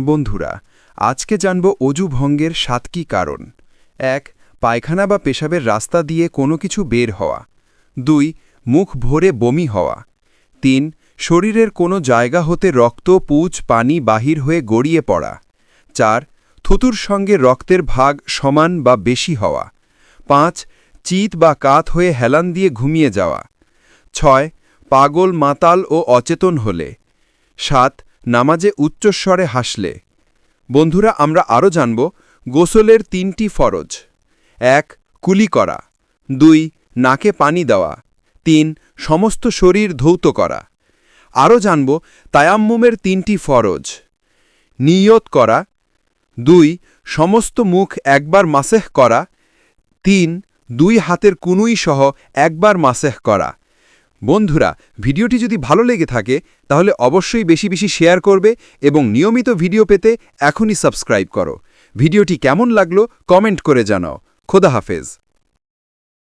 বন্ধুরা, আজকে জানব অজু ভঙ্গের সাতটি কারণ। এক, পায়খানা বা পেশাবের রাস্তা দিয়ে কোনো কিছু বের হওয়া। দুই, মুখ ভরে বমি হওয়া। তিন, শরীরের কোনো জায়গা হতে রক্ত পুচ পানি বাহির হয়ে গড়িয়ে পড়া। চার, থুতুর সঙ্গে রক্তের ভাগ সমান বা বেশি হওয়া। পাঁচ, চিত বা কাত হয়ে হেলান দিয়ে ঘুমিয়ে যাওয়া। ছয়, পাগল, মাতাল ও অচেতন হলে। সাত নামাজে উচ্চস্বরে হাসলে। বন্ধুরা, আমরা আরও জানব গোসলের তিনটি ফরজ। এক, কুলি করা। দুই, নাকে পানি দেওয়া। তিন, সমস্ত শরীর ধৌত করা। আরও জানব তায়াম্মুমের তিনটি ফরজ। নিয়ত করা। দুই, সমস্ত মুখ একবার মাসেহ করা। তিন, দুই হাতের কুনুই সহ একবার মাসেহ করা। বন্ধুরা, ভিডিওটি যদি ভালো লেগে থাকে, তাহলে অবশ্যই বেশি বেশি শেয়ার করবে এবং নিয়মিত ভিডিও পেতে এখনই সাবস্ক্রাইব করো। ভিডিওটি কেমন লাগল, কমেন্ট করে জানাও। খোদা হাফেজ।